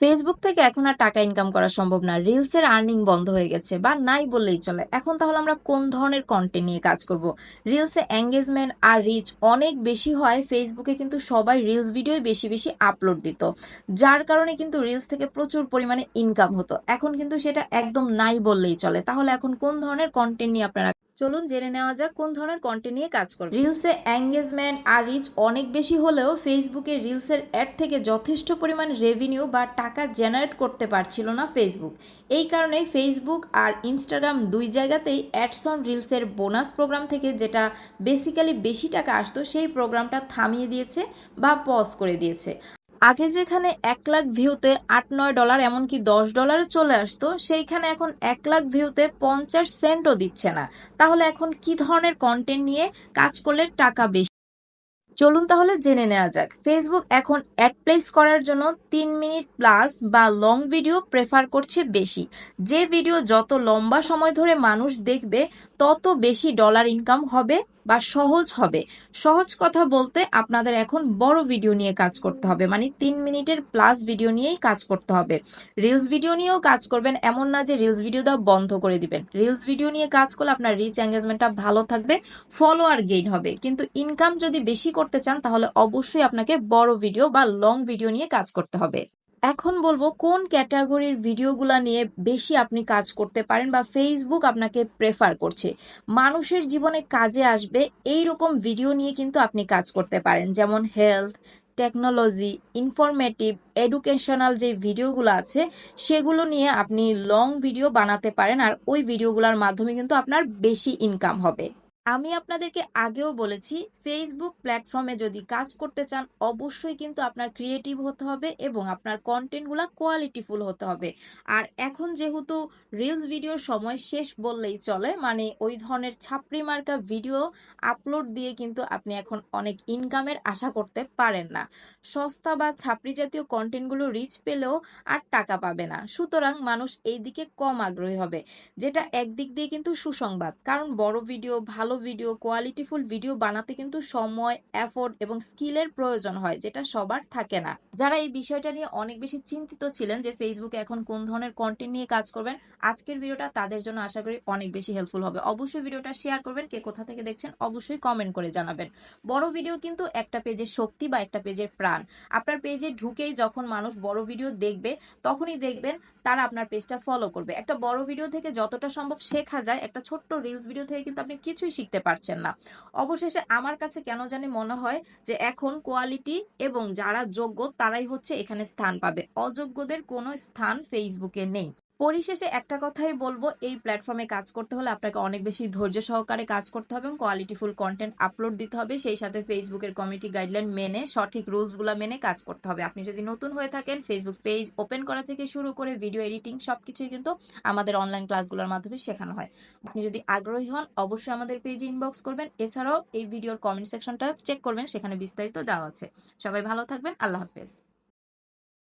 Facebook থেকে এখন আর টাকা ইনকাম করা সম্ভব না। রিলসের আর্নিং বন্ধ হয়ে গেছে বা নাই বললেই চলে। এখন তাহলে আমরা কোন ধরনের কন্টেন্ট নিয়ে কাজ করব? রিলসে এঙ্গেজমেন্ট আর রিচ অনেক বেশি হয়। ফেসবুকে কিন্তু সবাই রিলস ভিডিওই বেশি বেশি আপলোড দিত। যার কারণে কিন্তু রিলস থেকে প্রচুর পরিমাণে ইনকাম হতো। এখন কিন্তু সেটা একদম নাই বললেই চলে। তাহলে এখন কোন ধরনের কন্টেন্ট নিয়ে আপনারা চলুন জেনে নেওয়া যাক কোন ধরনের কন্টেন্ট নিয়ে কাজ করবে। রিলসে এঙ্গেজমেন্ট আর রিচ অনেক বেশি হলেও ফেসবুকে রিলসের অ্যাড থেকে যথেষ্ট পরিমাণ রেভিনিউ বা টাকা জেনারেট করতে পারছিল না ফেসবুক এই কারণে ফেসবুক আর ইনস্টাগ্রাম দুই জায়গাতেই অ্যাডসন রিলসের বোনাস প্রোগ্রাম থেকে যেটা বেসিক্যালি বেশি টাকা আসতো, সেই প্রোগ্রামটা থামিয়ে দিয়েছে বা পজ করে দিয়েছে। আগে যেখানে এক লাখ ভিউতে আট নয় ডলার, এমনকি দশ ডলারে চলে আসতো, সেইখানে এখন এক লাখ ভিউতে পঞ্চাশ সেন্টও দিচ্ছে না। তাহলে এখন কি ধরনের কন্টেন্ট নিয়ে কাজ করলে টাকা বেশি চলুন তাহলে জেনে নেওয়া যাক। ফেসবুক এখন অ্যাড প্লেস করার জন্য তিন মিনিট প্লাস বা লং ভিডিও প্রেফার করছে বেশি। যে ভিডিও যত লম্বা সময় ধরে মানুষ দেখবে, তত বেশি ডলার ইনকাম হবে বা সহজ হবে। সহজ কথা বলতে আপনাদের এখন বড় ভিডিও নিয়ে কাজ করতে হবে মানে তিন মিনিটের প্লাস ভিডিও নিয়েই কাজ করতে হবে। রিলস ভিডিও নিয়েও কাজ করবেন, এমন না যে রিলস ভিডিও দেওয়া বন্ধ করে দিবেন। রিলস ভিডিও নিয়ে কাজ করলে আপনার রিচ এঙ্গেজমেন্টটা ভালো থাকবে ফলোয়ার গেইন হবে। কিন্তু ইনকাম যদি বেশি করতে চান, তাহলে অবশ্যই আপনাকে বড় ভিডিও বা লং ভিডিও নিয়ে কাজ করতে হবে। এখন বলব, কোন ক্যাটাগরির ভিডিওগুলা নিয়ে বেশি আপনি কাজ করতে পারেন বা ফেসবুক আপনাকে প্রেফার করছে? মানুষের জীবনে কাজে আসবে এই রকম ভিডিও নিয়ে কিন্তু আপনি কাজ করতে পারেন। যেমন হেলথ টেকনোলজি ইনফরমেটিভ এডুকেশনাল যে ভিডিওগুলো আছে, সেগুলো নিয়ে আপনি লং ভিডিও বানাতে পারেন আর ওই ভিডিওগুলোর মাধ্যমে কিন্তু আপনার বেশি ইনকাম হবে। আমি আপনাদেরকে আগেও বলেছি ফেসবুক প্ল্যাটফর্মে যদি কাজ করতে চান, অবশ্যই কিন্তু আপনার ক্রিয়েটিভ হতে হবে এবং আপনার কন্টেন্টগুলো কোয়ালিটিফুল হতে হবে। আর এখন যেহেতু রিলস ভিডিওর সময় শেষ বললেই চলে মানে ওই ধরনের ছাপড়ি মার্কা ভিডিও আপলোড দিয়ে কিন্তু আপনি এখন অনেক ইনকামের আশা করতে পারেন না। সস্তা বা ছাপড়ি জাতীয় কন্টেন্টগুলো রিচ পেলেও আর টাকা পাবে না। সুতরাং মানুষ এই দিকে কম আগ্রহী হবে, যেটা একদিক দিয়ে কিন্তু সুসংবাদ। কারণ বড় ভিডিও ভালো ভিডিও কোয়ালিটিফুল ভিডিও বানাতে কিন্তু সময় এফোর্ট এবং স্কিলের প্রয়োজন হয়, যেটা সবার থাকে না। যারা এই বিষয়টা নিয়ে অনেক বেশি চিন্তিত ছিলেন যে ফেসবুকে এখন কোন ধরনের কন্টেন্ট নিয়ে কাজ করবেন, আজকের ভিডিওটা তাদের জন্য আশা করি অনেক বেশি হেল্পফুল হবে। অবশ্যই ভিডিওটা শেয়ার করবেন, কে কোথা থেকে দেখছেন অবশ্যই কমেন্ট করে জানাবেন। বড় ভিডিও কিন্তু একটা পেজের শক্তি বা একটা পেজের প্রাণ। আপনার পেজে ঢুকেই যখন মানুষ বড় ভিডিও দেখবে, তখনই দেখবেন তারা আপনার পেজটা ফলো করবে। একটা বড় ভিডিও থেকে যতটা সম্ভব শেখা যায়, একটা ছোট্ট রিলস ভিডিও থেকে কিন্তু আপনি কিছুই শিখতে পারছেন না। অবশেষে আমার কাছে কেন জানি মনে হয় যে এখন কোয়ালিটি এবং যারা যোগ্য তারাই হচ্ছে এখানে স্থান পাবে। অযোগ্যদের কোনো স্থান ফেসবুকে নেই। পরিশেষে একটা কথাই বলব, এই প্ল্যাটফর্মে কাজ করতে হলে আপনাকে অনেক বেশি ধৈর্য সহকারে কাজ করতে হবে এবং কোয়ালিটিফুল কন্টেন্ট আপলোড দিতে হবে। সেই সাথে ফেসবুকের কমিটি গাইডলাইন মেনে, সঠিক রুলসগুলো মেনে কাজ করতে হবে। আপনি যদি নতুন হয়ে থাকেন ফেসবুক পেজ ওপেন করা থেকে শুরু করে ভিডিও এডিটিং সবকিছুই কিন্তু আমাদের অনলাইন ক্লাসগুলোর মাধ্যমে শেখানো হয়। আপনি যদি আগ্রহী হন, অবশ্যই আমাদের পেজে ইনবক্স করবেন। এছাড়াও এই ভিডিওর কমেন্ট সেকশনটা চেক করবেন, সেখানে বিস্তারিত দেওয়া আছে। সবাই ভালো থাকবেন। আল্লাহ হাফেজ।